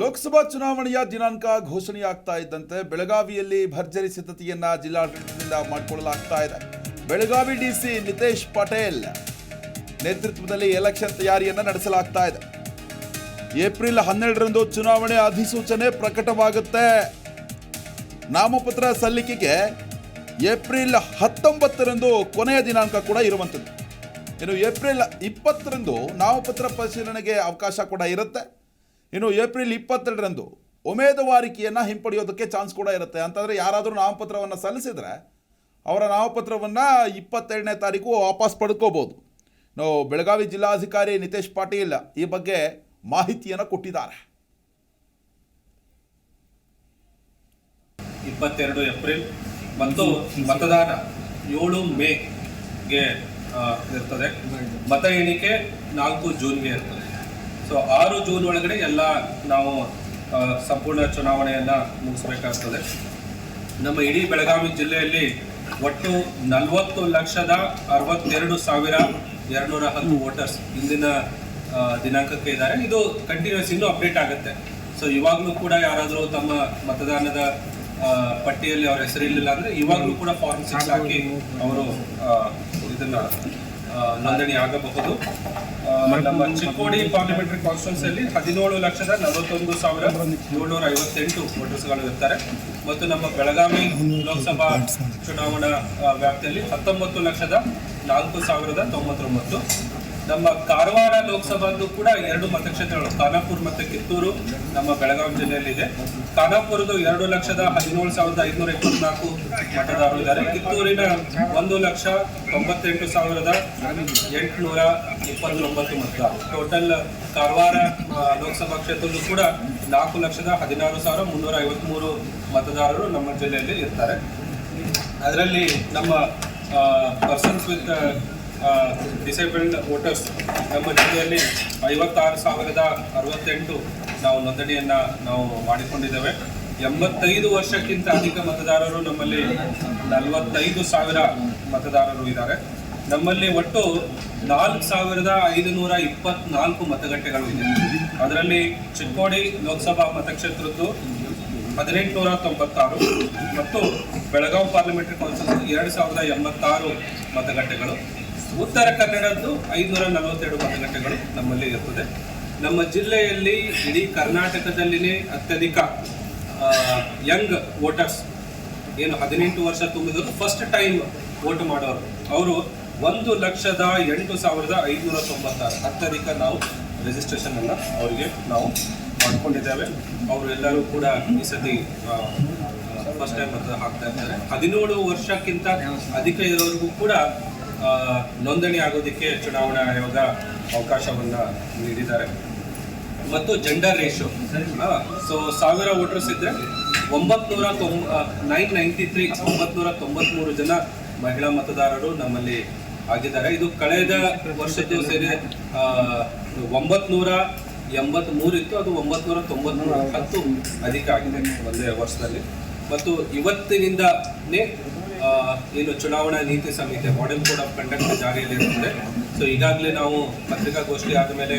ಲೋಕಸಭಾ ಚುನಾವಣೆಯ ದಿನಾಂಕ ಘೋಷಣೆಯಾಗ್ತಾ ಇದ್ದಂತೆ ಬೆಳಗಾವಿಯಲ್ಲಿ ಭರ್ಜರಿ ಸಿದ್ಧತೆಯನ್ನ ಜಿಲ್ಲಾಡಳಿತದಿಂದ ಮಾಡಿಕೊಳ್ಳಲಾಗ್ತಾ ಇದೆ. ಬೆಳಗಾವಿ ಡಿಸಿ ನಿತೇಶ್ ಪಟೇಲ್ ನೇತೃತ್ವದಲ್ಲಿ ಎಲೆಕ್ಷನ್ ತಯಾರಿಯನ್ನ ನಡೆಸಲಾಗ್ತಾ ಇದೆ. ಏಪ್ರಿಲ್ ಹನ್ನೆರಡರಂದು ಚುನಾವಣೆ ಅಧಿಸೂಚನೆ ಪ್ರಕಟವಾಗುತ್ತೆ. ನಾಮಪತ್ರ ಸಲ್ಲಿಕೆಗೆ ಏಪ್ರಿಲ್ ಹತ್ತೊಂಬತ್ತರಂದು ಕೊನೆಯ ದಿನಾಂಕ ಕೂಡ ಇರುವಂಥದ್ದು. ಇನ್ನು ಏಪ್ರಿಲ್ ಇಪ್ಪತ್ತರಂದು ನಾಮಪತ್ರ ಪರಿಶೀಲನೆಗೆ ಅವಕಾಶ ಕೂಡ ಇರುತ್ತೆ. ಇನ್ನು ಏಪ್ರಿಲ್ ಇಪ್ಪತ್ತೆರಡರಂದು ಉಮೇದುವಾರಿಕೆಯನ್ನು ಹಿಂಪಡೆಯೋದಕ್ಕೆ ಚಾನ್ಸ್ ಕೂಡ ಇರುತ್ತೆ. ಅಂತಂದರೆ ಯಾರಾದರೂ ನಾಮಪತ್ರವನ್ನು ಸಲ್ಲಿಸಿದರೆ ಅವರ ನಾಮಪತ್ರವನ್ನು ಇಪ್ಪತ್ತೆರಡನೇ ತಾರೀಕು ವಾಪಸ್ ಪಡ್ಕೋಬೋದು. ನಾವು ಬೆಳಗಾವಿ ಜಿಲ್ಲಾಧಿಕಾರಿ ನಿತೇಶ್ ಪಾಟೀಲ್ ಈ ಬಗ್ಗೆ ಮಾಹಿತಿಯನ್ನು ಕೊಟ್ಟಿದ್ದಾರೆ. ಇಪ್ಪತ್ತೆರಡು ಏಪ್ರಿಲ್ ಮತ್ತು ಮತದಾನ ಏಳು ಮೇಗೆ ಇರ್ತದೆ. ಮತ ಎಣಿಕೆ ನಾಲ್ಕು ಜೂನ್ಗೆ ಇರ್ತದೆ. ಸೊ ಆರು ಜೂನ್ ಒಳಗಡೆ ಎಲ್ಲ ನಾವು ಸಂಪೂರ್ಣ ಚುನಾವಣೆಯನ್ನು ಮುಗಿಸ್ಬೇಕಾಗ್ತದೆ. ನಮ್ಮ ಇಡೀ ಬೆಳಗಾವಿ ಜಿಲ್ಲೆಯಲ್ಲಿ ಒಟ್ಟು ನಲವತ್ತು ಲಕ್ಷದ ಅರವತ್ತೆರಡು ಸಾವಿರ ಎರಡುನೂರ ಹತ್ತು ವೋಟರ್ಸ್ ಇಂದಿನ ದಿನಾಂಕಕ್ಕೆ ಇದ್ದಾರೆ. ಇದು ಕಂಟಿನ್ಯೂಸ್ ಇನ್ನೂ ಅಪ್ಡೇಟ್ ಆಗುತ್ತೆ. ಸೊ ಇವಾಗಲೂ ಕೂಡ ಯಾರಾದರೂ ತಮ್ಮ ಮತದಾನದ ಪಟ್ಟಿಯಲ್ಲಿ ಅವ್ರ ಹೆಸರಿರಲಿಲ್ಲ ಅಂದ್ರೆ ಇವಾಗಲೂ ಕೂಡ ಫಾರ್ಮ್ ಸಿಕ್ಸ್ ಹಾಕಿ ಅವರು ಇದನ್ನ ನೋಂದಣಿ ಆಗಬಹುದು. ನಮ್ಮ ಚಿಕ್ಕೋಡಿ ಪಾರ್ಲಿಮೆಂಟರಿ ಕಾನ್ಸ್ಟಿಟ್ಯೂನ್ಸಿಯಲ್ಲಿ ಹದಿನೇಳು ಲಕ್ಷದ ನಲವತ್ತೊಂದು ಸಾವಿರ ಏಳ್ನೂರ ಐವತ್ತೆಂಟು ವೋಟರ್ಸ್ಗಳು ಇರ್ತಾರೆ. ಮತ್ತು ನಮ್ಮ ಬೆಳಗಾವಿ ಲೋಕಸಭಾ ಚುನಾವಣಾ ವ್ಯಾಪ್ತಿಯಲ್ಲಿ ಹತ್ತೊಂಬತ್ತು ಲಕ್ಷದ ನಾಲ್ಕು ಸಾವಿರದ ತೊಂಬತ್ತೊಂಬತ್ತು. ನಮ್ಮ ಕಾರವಾರ ಲೋಕಸಭಾದ್ದು ಕೂಡ ಎರಡು ಮತಕ್ಷೇತ್ರಗಳು, ಖಾನಾಪುರ್ ಮತ್ತು ಕಿತ್ತೂರು ನಮ್ಮ ಬೆಳಗಾವಿ ಜಿಲ್ಲೆಯಲ್ಲಿದೆ. ಖಾನಾಪುರದು ಎರಡು ಲಕ್ಷದ ಹದಿನೇಳು ಸಾವಿರದ ಐದುನೂರ ಇಪ್ಪತ್ನಾಲ್ಕು ಮತದಾರರು ಇದ್ದಾರೆ. ಕಿತ್ತೂರಿನ ಒಂದು ಲಕ್ಷ ತೊಂಬತ್ತೆಂಟು ಸಾವಿರದ ಎಂಟುನೂರ ಇಪ್ಪತ್ತೊಂಬತ್ತು ಮತದಾರರು. ಟೋಟಲ್ ಕಾರವಾರ ಲೋಕಸಭಾ ಕ್ಷೇತ್ರದಲ್ಲೂ ಕೂಡ ನಾಲ್ಕು ಲಕ್ಷದ ಹದಿನಾರು ಸಾವಿರ ಮುನ್ನೂರ ಐವತ್ಮೂರು ಮತದಾರರು ನಮ್ಮ ಜಿಲ್ಲೆಯಲ್ಲಿ ಇರ್ತಾರೆ. ಅದರಲ್ಲಿ ನಮ್ಮ ಪರ್ಸನ್ಸ್ ವಿತ್ ಡಿಸೇಬಲ್ಡ್ ವೋಟರ್ಸ್ ನಮ್ಮ ಜಿಲ್ಲೆಯಲ್ಲಿ ಐವತ್ತಾರು ಸಾವಿರದ ಅರವತ್ತೆಂಟು ನಾವು ನೋಂದಣಿಯನ್ನ ನಾವು ಮಾಡಿಕೊಂಡಿದ್ದೇವೆ. ಎಂಬತ್ತೈದು ವರ್ಷಕ್ಕಿಂತ ಅಧಿಕ ಮತದಾರರು ನಮ್ಮಲ್ಲಿ ನಲವತ್ತೈದು ಸಾವಿರ ಮತದಾರರು ಇದ್ದಾರೆ. ನಮ್ಮಲ್ಲಿ ಒಟ್ಟು ನಾಲ್ಕು ಸಾವಿರದ ಐದುನೂರ ಇಪ್ಪತ್ನಾಲ್ಕು ಮತಗಟ್ಟೆಗಳು ಇದೆ. ಅದರಲ್ಲಿ ಚಿಕ್ಕೋಡಿ ಲೋಕಸಭಾ ಮತಕ್ಷೇತ್ರದ್ದು ಹದಿನೆಂಟುನೂರ ತೊಂಬತ್ತಾರು ಮತ್ತು ಬೆಳಗಾವಿ ಪಾರ್ಲಿಮೆಂಟರಿ ಕೌನ್ಸಿಲ್ ಎರಡು ಸಾವಿರದ ಎಂಬತ್ತಾರು ಮತಗಟ್ಟೆಗಳು. ಉತ್ತರ ಕನ್ನಡದ್ದು ಐದುನೂರ ನಲವತ್ತೆರಡು ಮತಗಟ್ಟೆಗಳು ನಮ್ಮಲ್ಲಿ ಇರ್ತದೆ. ನಮ್ಮ ಜಿಲ್ಲೆಯಲ್ಲಿ ಇಡೀ ಕರ್ನಾಟಕದಲ್ಲಿನೇ ಅತ್ಯಧಿಕ ಯಂಗ್ ವೋಟರ್ಸ್ ಏನು ಹದಿನೆಂಟು ವರ್ಷ ತುಂಬಿದ್ರು ಫಸ್ಟ್ ಟೈಮ್ ವೋಟ್ ಮಾಡೋರು. ಅವರು ಒಂದು ಲಕ್ಷದ ಎಂಟು ಸಾವಿರದ ಐದುನೂರ ತೊಂಬತ್ತಾರು. ಅತ್ಯಧಿಕ ನಾವು ರಿಜಿಸ್ಟ್ರೇಷನನ್ನು ಅವರಿಗೆ ನಾವು ಮಾಡಿಕೊಂಡಿದ್ದೇವೆ. ಅವರು ಎಲ್ಲರೂ ಕೂಡ ಈ ಸತಿ ಫಸ್ಟ್ ಟೈಮ್ ಮತ ಹಾಕ್ತಾ ಇದ್ದಾರೆ. ಹದಿನೇಳು ವರ್ಷಕ್ಕಿಂತ ಅಧಿಕ ಇರೋರಿಗೂ ಕೂಡ ನೋಂದಣಿ ಆಗೋದಕ್ಕೆ ಚುನಾವಣಾ ಆಯೋಗ ಅವಕಾಶವನ್ನು ನೀಡಿದ್ದಾರೆ. ಮತ್ತು ಜೆಂಡರ್ ರೇಷಿಯೋ ಸೊ ಸಾವಿರ ವೋಟರ್ಸ್ ಇದ್ರೆ ಒಂಬತ್ನೂರ ತೊಂಬ ನೈನ್ ನೈಂಟಿ ತ್ರೀ ಒಂಬತ್ನೂರ ತೊಂಬತ್ಮೂರು ಜನ ಮಹಿಳಾ ಮತದಾರರು ನಮ್ಮಲ್ಲಿ ಆಗಿದ್ದಾರೆ. ಇದು ಕಳೆದ ವರ್ಷದ್ದು ಸೇರಿ ಒಂಬತ್ನೂರ ಎಂಬತ್ಮೂರು ಇತ್ತು. ಅದು ಒಂಬತ್ನೂರ ತೊಂಬತ್ಮೂರು ಹತ್ತು ಅಧಿಕ ಆಗಿದೆ ಒಂದೇ ವರ್ಷದಲ್ಲಿ. ಮತ್ತು ಇವತ್ತಿನಿಂದನೇ ಏನು ಚುನಾವಣಾ ನೀತಿ ಸಂಹಿತೆ ಮಾಡೆಲ್ ಕೋಡ್ ಆಫ್ ಕಂಡಕ್ಟ್ ಜಾರಿಯಲ್ಲಿ ಇರುತ್ತದೆ ಸೊ ಈಗಾಗಲೇ ನಾವು ಪತ್ರಿಕಾಗೋಷ್ಠಿ ಆದಮೇಲೆ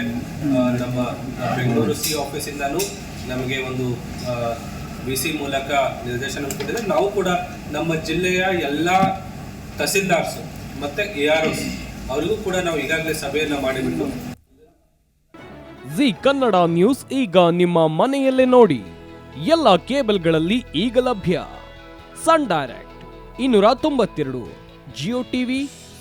ನಮ್ಮ ಬೆಂಗಳೂರು ಸಿ ಆಫೀಸಿಂದನೂ ನಮಗೆ ಒಂದು ವಿ ಸಿ ಮೂಲಕ ನಿರ್ದೇಶನ ಕೊಟ್ಟಿದೆ ನಾವು ಕೂಡ ನಮ್ಮ ಜಿಲ್ಲೆಯ ಎಲ್ಲ ತಹಸೀಲ್ದಾರ್ಸ್ ಮತ್ತೆ ಎ ಆರ್ ಅವರಿಗೂ ಕೂಡ ನಾವು ಈಗಾಗಲೇ ಸಭೆಯನ್ನು ಮಾಡಿಬಿಟ್ಟು ಜಿ ಕನ್ನಡ ನ್ಯೂಸ್ ಈಗ ನಿಮ್ಮ ಮನೆಯಲ್ಲೇ ನೋಡಿ. ಎಲ್ಲ ಕೇಬಲ್ಗಳಲ್ಲಿ ಈಗ ಲಭ್ಯ. ಸನ್ ಡೈರೆಕ್ಟ್, ಇನ್ನೂರ ತೊಂಬತ್ತೆರಡು, ಜಿಯೋ ಟಿವಿ